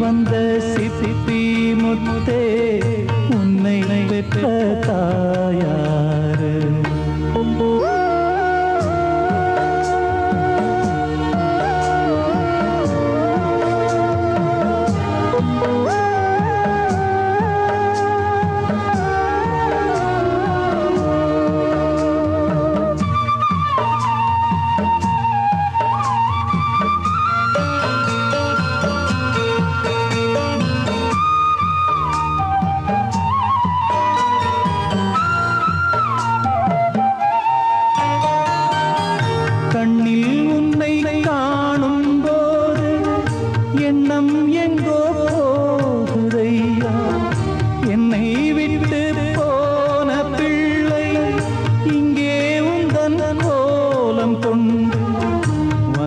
வந்த சிப்பி முத்தே உன்னை பெற்ற தாயா கண்ணில் உன்னை காணும் போது எண்ணம் எங்கோ